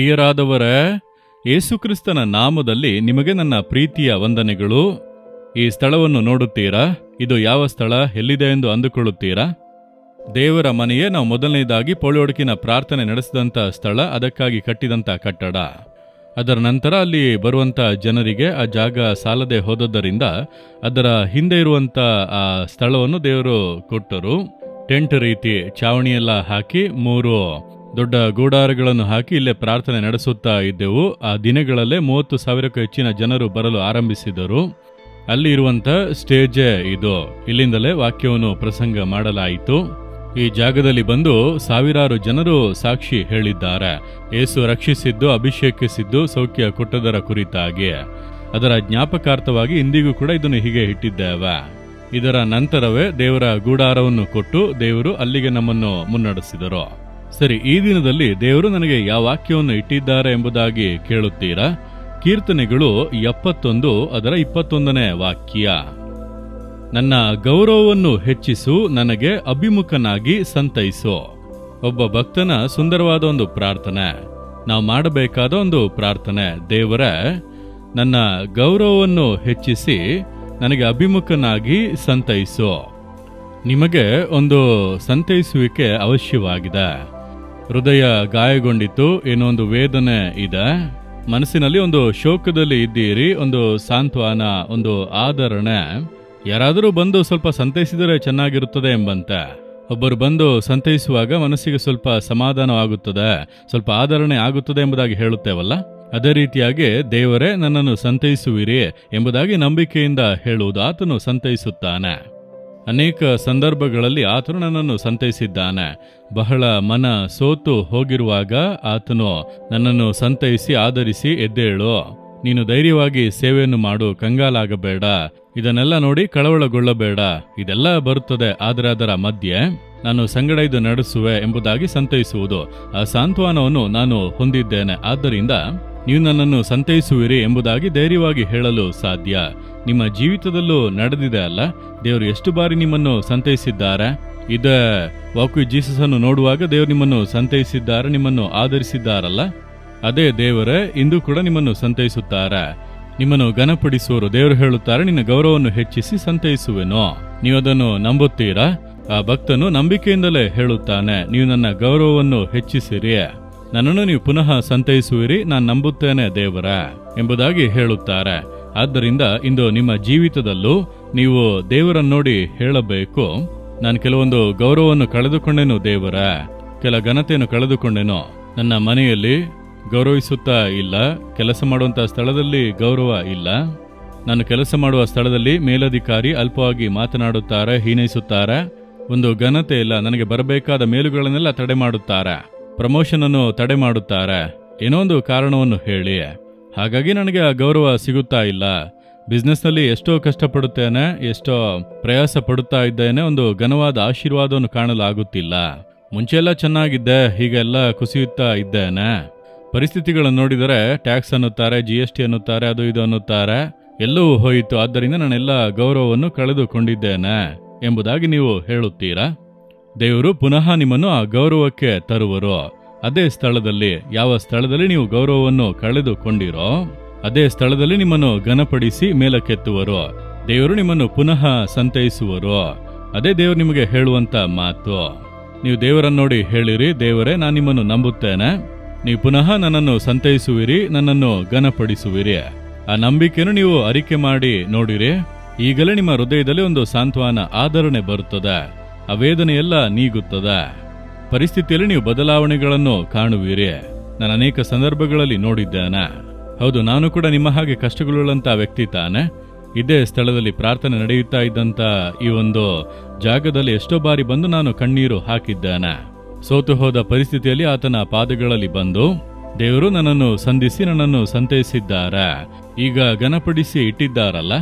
ಪ್ರಿಯರಾದವರೇ, ಯೇಸುಕ್ರಿಸ್ತನ ನಾಮದಲ್ಲಿ ನಿಮಗೆ ನನ್ನ ಪ್ರೀತಿಯ ವಂದನೆಗಳು. ಈ ಸ್ಥಳವನ್ನು ನೋಡುತ್ತೀರಾ? ಇದು ಯಾವ ಸ್ಥಳ? ಎಲ್ಲಿದೆ ಎಂದು ಅಂದುಕೊಳ್ಳುತ್ತೀರಾ? ದೇವರ ಮನೆಯೇ ನಾವು ಮೊದಲನೇದಾಗಿ ಪೋಳಿಯೊಡಕಿನ ಪ್ರಾರ್ಥನೆ ನಡೆಸಿದಂಥ ಸ್ಥಳ, ಅದಕ್ಕಾಗಿ ಕಟ್ಟಿದಂಥ ಕಟ್ಟಡ. ಅದರ ನಂತರ ಅಲ್ಲಿ ಬರುವಂಥ ಜನರಿಗೆ ಆ ಜಾಗ ಸಾಲದೆ ಹೋದದ್ದರಿಂದ ಅದರ ಹಿಂದೆ ಇರುವಂಥ ಆ ಸ್ಥಳವನ್ನು ದೇವರು ಕೊಟ್ಟರು. ಟೆಂಟ್ ರೀತಿ, ಚಾವಣಿಯೆಲ್ಲ ಹಾಕಿ ಮೂರು ದೊಡ್ಡ ಗೂಡಾರಗಳನ್ನು ಹಾಕಿ ಇಲ್ಲೇ ಪ್ರಾರ್ಥನೆ ನಡೆಸುತ್ತಾ ಇದ್ದೆವು. ಆ ದಿನಗಳಲ್ಲೇ ಮೂವತ್ತು ಸಾವಿರಕ್ಕೂ ಹೆಚ್ಚಿನ ಜನರು ಬರಲು ಆರಂಭಿಸಿದರು. ಅಲ್ಲಿ ಇರುವಂತ ಸ್ಟೇಜೇ ಇದು. ಇಲ್ಲಿಂದಲೇ ವಾಕ್ಯವನ್ನು ಪ್ರಸಂಗ ಮಾಡಲಾಯಿತು. ಈ ಜಾಗದಲ್ಲಿ ಬಂದು ಸಾವಿರಾರು ಜನರು ಸಾಕ್ಷಿ ಹೇಳಿದ್ದಾರೆ. ಏಸು ರಕ್ಷಿಸಿದ್ದು, ಅಭಿಷೇಕಿಸಿದ್ದು, ಸೌಖ್ಯ ಕೊಟ್ಟದರ ಕುರಿತಾಗಿ. ಅದರ ಜ್ಞಾಪಕಾರ್ಥವಾಗಿ ಇಂದಿಗೂ ಕೂಡ ಇದನ್ನು ಹೀಗೆ ಇಟ್ಟಿದ್ದೇವೆ. ಇದರ ನಂತರವೇ ದೇವರ ಗೂಡಾರವನ್ನು ಕೊಟ್ಟು ದೇವರು ಅಲ್ಲಿಗೆ ನಮ್ಮನ್ನು ಮುನ್ನಡೆಸಿದರು. ಸರಿ, ಈ ದಿನದಲ್ಲಿ ದೇವರು ನನಗೆ ಯಾವ ವಾಕ್ಯವನ್ನು ಇಟ್ಟಿದ್ದಾರೆ ಎಂಬುದಾಗಿ ಕೇಳುತ್ತೀರಾ? ಕೀರ್ತನೆಗಳು ಎಪ್ಪತ್ತೊಂದು, ಅದರ ಇಪ್ಪತ್ತೊಂದನೇ ವಾಕ್ಯ. ನನ್ನ ಗೌರವವನ್ನು ಹೆಚ್ಚಿಸು, ನನಗೆ ಅಭಿಮುಖನಾಗಿ ಸಂತೈಸು. ಒಬ್ಬ ಭಕ್ತನ ಸುಂದರವಾದ ಒಂದು ಪ್ರಾರ್ಥನೆ. ನಾವು ಮಾಡಬೇಕಾದ ಒಂದು ಪ್ರಾರ್ಥನೆ, ದೇವರ, ನನ್ನ ಗೌರವವನ್ನು ಹೆಚ್ಚಿಸಿ, ನನಗೆ ಅಭಿಮುಖನಾಗಿ ಸಂತೈಸು. ನಿಮಗೆ ಒಂದು ಸಂತೈಸುವಿಕೆ ಅವಶ್ಯವಾಗಿದೆ. ಹೃದಯ ಗಾಯಗೊಂಡಿತ್ತು. ಏನೋ ಒಂದು ವೇದನೆ ಇದೆ. ಮನಸ್ಸಿನಲ್ಲಿ ಒಂದು ಶೋಕದಲ್ಲಿ ಇದ್ದೀರಿ. ಒಂದು ಸಾಂತ್ವನ, ಒಂದು ಆಧರಣೆ ಯಾರಾದರೂ ಬಂದು ಸ್ವಲ್ಪ ಸಂತೈಸಿದರೆ ಚೆನ್ನಾಗಿರುತ್ತದೆ ಎಂಬಂತೆ. ಒಬ್ಬರು ಬಂದು ಸಂತೈಸುವಾಗ ಮನಸ್ಸಿಗೆ ಸ್ವಲ್ಪ ಸಮಾಧಾನವಾಗುತ್ತದೆ ಸ್ವಲ್ಪ ಆಧರಣೆ ಆಗುತ್ತದೆ ಎಂಬುದಾಗಿ ಹೇಳುತ್ತೇವಲ್ಲ? ಅದೇ ರೀತಿಯಾಗಿ ದೇವರೇ ನನ್ನನ್ನು ಸಂತೈಸುವಿರಿ ಎಂಬುದಾಗಿ ನಂಬಿಕೆಯಿಂದ ಹೇಳುವುದು ಆತನು ಸಂತೈಸುತ್ತಾನೆ. ಅನೇಕ ಸಂದರ್ಭಗಳಲ್ಲಿ ಆತನು ನನ್ನನ್ನು ಸಂತೈಸಿದ್ದಾನೆ. ಬಹಳ ಮನ ಸೋತು ಹೋಗಿರುವಾಗ ಆತನು ನನ್ನನ್ನು ಸಂತೈಸಿ ಆಧರಿಸಿ ಎದ್ದೇಳು. ನೀನು ಧೈರ್ಯವಾಗಿ ಸೇವೆಯನ್ನು ಮಾಡು, ಕಂಗಾಲಾಗಬೇಡ. ಇದನ್ನೆಲ್ಲ ನೋಡಿ ಕಳವಳಗೊಳ್ಳಬೇಡ. ಇದೆಲ್ಲ ಬರುತ್ತದೆ, ಆದರೆ ಅದರ ಮಧ್ಯೆ ನಾನು ಸಂಗಡ ಇದು ನಡೆಸುವೆ ಎಂಬುದಾಗಿ ಸಂತೈಸುವುದು. ಆ ಸಾಂತ್ವನವನ್ನು ನಾನು ಹೊಂದಿದ್ದೇನೆ. ಆದ್ದರಿಂದ ನೀವು ನನ್ನನ್ನು ಸಂತೈಸುವಿರಿ ಎಂಬುದಾಗಿ ಧೈರ್ಯವಾಗಿ ಹೇಳಲು ಸಾಧ್ಯ. ನಿಮ್ಮ ಜೀವಿತದಲ್ಲೂ ನಡೆದಿದೆ ಅಲ್ಲ? ದೇವರು ಎಷ್ಟು ಬಾರಿ ನಿಮ್ಮನ್ನು ಸಂತೈಸಿದ್ದಾರೆ? ಇದ ವಾಕು ಜೀಸಸ್ ಅನ್ನು ನೋಡುವಾಗ ದೇವರು ನಿಮ್ಮನ್ನು ಸಂತೈಸಿದ್ದಾರೆ, ನಿಮ್ಮನ್ನು ಆಧರಿಸಿದ್ದಾರಲ್ಲ? ಅದೇ ದೇವರೇ, ಇಂದು ಕೂಡ ನಿಮ್ಮನ್ನು ಸಂತೈಸುತ್ತಾರೆ. ನಿಮ್ಮನ್ನು ಘನಪಡಿಸುವರು, ದೇವರು ಹೇಳುತ್ತಾರೆ, ನಿನ್ನ ಗೌರವವನ್ನು ಹೆಚ್ಚಿಸಿ ಸಂತೈಸುವೆನೋ. ನೀವು ಅದನ್ನು ನಂಬುತ್ತೀರಾ? ಆ ಭಕ್ತನು ನಂಬಿಕೆಯಿಂದಲೇ ಹೇಳುತ್ತಾನೆ, ನೀವು ನನ್ನ ಗೌರವವನ್ನು ಹೆಚ್ಚಿಸಿರಿ. ನನ್ನನ್ನು ನೀವು ಪುನಃ ಸಂತೈಸುವಿರಿ, ನಾನು ನಂಬುತ್ತೇನೆ ದೇವರ ಎಂಬುದಾಗಿ ಹೇಳುತ್ತಾರೆ. ಆದ್ದರಿಂದ ಇಂದು ನಿಮ್ಮ ಜೀವಿತದಲ್ಲೂ ನೀವು ದೇವರನ್ನು ನೋಡಿ ಹೇಳಬೇಕು. ನಾನು ಕೆಲವೊಂದು ಗೌರವವನ್ನು ಕಳೆದುಕೊಂಡೆನು ದೇವರ, ಕೆಲ ಘನತೆಯನ್ನು ಕಳೆದುಕೊಂಡೆನು. ನನ್ನ ಮನೆಯಲ್ಲಿ ಗೌರವಿಸುತ್ತಾ ಇಲ್ಲ, ಕೆಲಸ ಮಾಡುವಂಥ ಸ್ಥಳದಲ್ಲಿ ಗೌರವ ಇಲ್ಲ. ನಾನು ಕೆಲಸ ಮಾಡುವ ಸ್ಥಳದಲ್ಲಿ ಮೇಲಧಿಕಾರಿ ಅಲ್ಪವಾಗಿ ಮಾತನಾಡುತ್ತಾರೆ, ಹೀನೈಸುತ್ತಾರೆ. ಒಂದು ಘನತೆ ಇಲ್ಲ, ನನಗೆ ಬರಬೇಕಾದ ಮೇಲುಗಳನ್ನೆಲ್ಲ ತಡೆ ಮಾಡುತ್ತಾರೆ. ಪ್ರಮೋಷನ್ ಅನ್ನು ತಡೆ ಮಾಡುತ್ತಾರೆ. ಏನೋ ಒಂದು ಕಾರಣವನ್ನು ಹೇಳಿ. ಹಾಗಾಗಿ ನನಗೆ ಆ ಗೌರವ ಸಿಗುತ್ತಾ ಇಲ್ಲ. ಬಿಸ್ನೆಸ್ನಲ್ಲಿ ಎಷ್ಟೋ ಕಷ್ಟಪಡುತ್ತೇನೆ, ಎಷ್ಟೋ ಪ್ರಯಾಸ ಪಡುತ್ತಾ ಇದ್ದೇನೆ ಒಂದು ಘನವಾದ ಆಶೀರ್ವಾದವನ್ನು ಕಾಣಲಾಗುತ್ತಿಲ್ಲ. ಮುಂಚೆಲ್ಲ ಚೆನ್ನಾಗಿದ್ದೆ, ಹೀಗೆಲ್ಲ ಕುಸಿಯುತ್ತಾ ಇದ್ದೇನೆ. ಪರಿಸ್ಥಿತಿಗಳನ್ನು ನೋಡಿದರೆ ಟ್ಯಾಕ್ಸ್ ಅನ್ನುತ್ತಾರೆ ಜಿ ಎಸ್ ಟಿ ಅನ್ನುತ್ತಾರೆ, ಅದು ಇದು ಅನ್ನುತ್ತಾರೆ, ಎಲ್ಲವೂ ಹೋಯಿತು. ಆದ್ದರಿಂದ ನಾನೆಲ್ಲ ಗೌರವವನ್ನು ಕಳೆದುಕೊಂಡಿದ್ದೇನೆ ಎಂಬುದಾಗಿ ನೀವು ಹೇಳುತ್ತೀರಾ? ದೇವರು ಪುನಃ ನಿಮ್ಮನ್ನು ಆ ಗೌರವಕ್ಕೆ ತರುವರು? ಅದೇ ಸ್ಥಳದಲ್ಲಿ ಯಾವ ಸ್ಥಳದಲ್ಲಿ ನೀವು ಗೌರವವನ್ನು ಕಳೆದುಕೊಂಡಿರೋ? ಅದೇ ಸ್ಥಳದಲ್ಲಿ ನಿಮ್ಮನ್ನು ಘನಪಡಿಸಿ ಮೇಲಕ್ಕೆತ್ತುವರು? ದೇವರು ನಿಮ್ಮನ್ನು ಪುನಃ ಸಂತೈಸುವರು? ಅದೇ ದೇವರು ನಿಮಗೆ ಹೇಳುವಂತ ಮಾತು. ನೀವು ದೇವರನ್ನು ನೋಡಿ ಹೇಳಿರಿ, ದೇವರೇ, ನಾನು ನಿಮ್ಮನ್ನು ನಂಬುತ್ತೇನೆ. ನೀವು ಪುನಃ ನನ್ನನ್ನು ಸಂತೈಸುವಿರಿ, ನನ್ನನ್ನು ಘನಪಡಿಸುವಿರಿ. ಆ ನಂಬಿಕೆಯನ್ನು ನೀವು ಅರಿಕೆ ಮಾಡಿ ನೋಡಿರಿ. ಈಗಲೇ ನಿಮ್ಮ ಹೃದಯದಲ್ಲಿ ಒಂದು ಸಾಂತ್ವನ ಆದರಣೆ ಬರುತ್ತದೆ. ಆ ವೇದನೆ ಎಲ್ಲ ನೀಗುತ್ತದೆ. ಪರಿಸ್ಥಿತಿಯಲ್ಲಿ ನೀವು ಬದಲಾವಣೆಗಳನ್ನು ಕಾಣುವಿರಿ. ನಾನು ಅನೇಕ ಸಂದರ್ಭಗಳಲ್ಲಿ ನೋಡಿದ್ದೇನೆ. ಹೌದು, ನಾನು ಕೂಡ ನಿಮ್ಮ ಹಾಗೆ ಕಷ್ಟಗಳುಳ್ಳಂತ ವ್ಯಕ್ತಿ ತಾನೆ. ಇದೇ ಸ್ಥಳದಲ್ಲಿ ಪ್ರಾರ್ಥನೆ ನಡೆಯುತ್ತಾ ಇದ್ದಂತ ಈ ಒಂದು ಜಾಗದಲ್ಲಿ ಎಷ್ಟೋ ಬಾರಿ ಬಂದು ನಾನು ಕಣ್ಣೀರು ಹಾಕಿದ್ದೇನೆ. ಸೋತು ಹೋದ ಪರಿಸ್ಥಿತಿಯಲ್ಲಿ ಆತನ ಪಾದಗಳಲ್ಲಿ ಬಂದು, ದೇವರು ನನ್ನನ್ನು ಸಂಧಿಸಿ ನನ್ನನ್ನು ಸಂತೈಸಿದ್ದಾರೆ. ಈಗ ಘನಪಡಿಸಿ ಇಟ್ಟಿದ್ದಾರಲ್ಲ,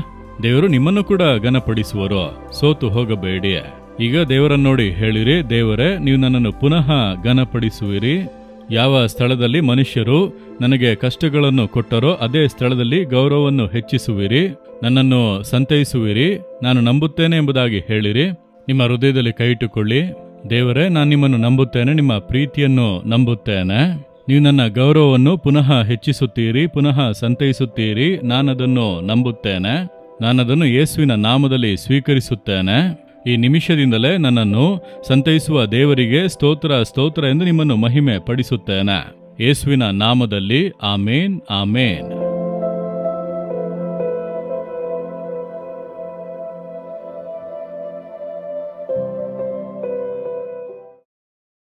ದೇವರು ನಿಮ್ಮನ್ನು ಕೂಡ ಘನಪಡಿಸುವರು. ಸೋತು ಹೋಗಬೇಡಿ. ಈಗ ದೇವರನ್ನು ನೋಡಿ ಹೇಳಿರಿ, ದೇವರೇ, ನೀವು ನನ್ನನ್ನು ಪುನಃ ಘನಪಡಿಸುವಿರಿ. ಯಾವ ಸ್ಥಳದಲ್ಲಿ ಮನುಷ್ಯರು ನನಗೆ ಕಷ್ಟಗಳನ್ನು ಕೊಟ್ಟರೋ ಅದೇ ಸ್ಥಳದಲ್ಲಿ ಗೌರವವನ್ನು ಹೆಚ್ಚಿಸುವಿರಿ. ನನ್ನನ್ನು ಸಂತೈಸುವಿರಿ. ನಾನು ನಂಬುತ್ತೇನೆ ಎಂಬುದಾಗಿ ಹೇಳಿರಿ. ನಿಮ್ಮ ಹೃದಯದಲ್ಲಿ ಕೈ ಇಟ್ಟುಕೊಳ್ಳಿ ದೇವರೇ, ನಾನು ನಿಮ್ಮನ್ನು ನಂಬುತ್ತೇನೆ, ನಿಮ್ಮ ಪ್ರೀತಿಯನ್ನು ನಂಬುತ್ತೇನೆ. ನೀವು ನನ್ನ ಗೌರವವನ್ನು ಪುನಃ ಹೆಚ್ಚಿಸುತ್ತೀರಿ, ಪುನಃ ಸಂತೈಸುತ್ತೀರಿ. ನಾನದನ್ನು ನಂಬುತ್ತೇನೆ. ನಾನದನ್ನು ಯೇಸುವಿನ ನಾಮದಲ್ಲಿ ಸ್ವೀಕರಿಸುತ್ತೇನೆ. ಈ ನಿಮಿಷದಿಂದಲೇ ನನ್ನನ್ನು ಸಂತೈಸುವ ದೇವರಿಗೆ ಸ್ತೋತ್ರ ಸ್ತೋತ್ರ ಎಂದು ನಿಮ್ಮನ್ನು ಮಹಿಮೆ ಪಡಿಸುತ್ತೇನೆ ಯೇಸುವಿನ ನಾಮದಲ್ಲಿ ಆಮೇನ್ ಆಮೇನ್.